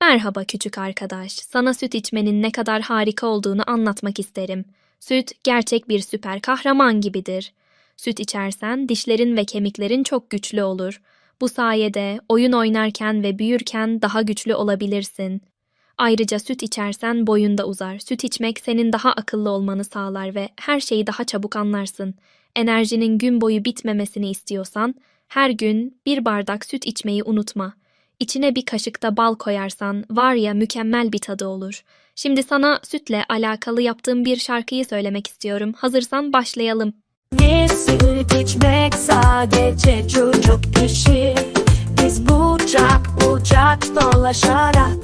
Merhaba küçük arkadaş. Sana süt içmenin ne kadar harika olduğunu anlatmak isterim. Süt gerçek bir süper kahraman gibidir. Süt içersen dişlerin ve kemiklerin çok güçlü olur. Bu sayede oyun oynarken ve büyürken daha güçlü olabilirsin. Ayrıca süt içersen boyun da uzar. Süt içmek senin daha akıllı olmanı sağlar ve her şeyi daha çabuk anlarsın. Enerjinin gün boyu bitmemesini istiyorsan her gün bir bardak süt içmeyi unutma. İçine bir kaşık da bal koyarsan var ya mükemmel bir tadı olur. Şimdi sana sütle alakalı yaptığım bir şarkıyı söylemek istiyorum. Hazırsan başlayalım. Ne süt içmek sadece çocuk işi Biz bucak bucak dolaşarak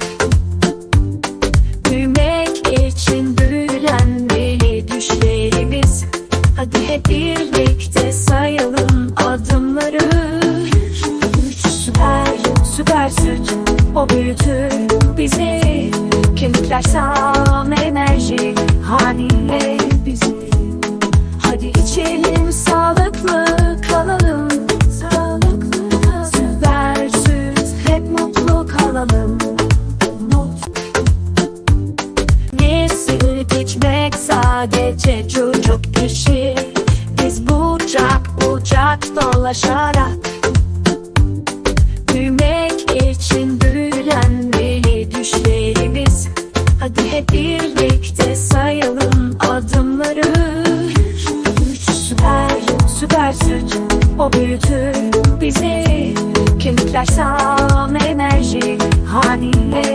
Büyümek için büyülenmeli düşlerimiz Hadi hep birlikte süt O büyütür bizi. Kemikler sağlam enerji haliyle bizi. Hadi içelim sağlıklı kalalım. Sağlıklı kalalım Süper süt hep mutlu kalalım. Ne süt içmek sadece çocuk işi. Biz bucak bucak dolaşarak. Büyümek için büyülenmeli düşlerimiz. Hadi hep birlikte sayalım adımları. Süper, süper süt o büyütür bizi. Kemikler sağlam enerji haline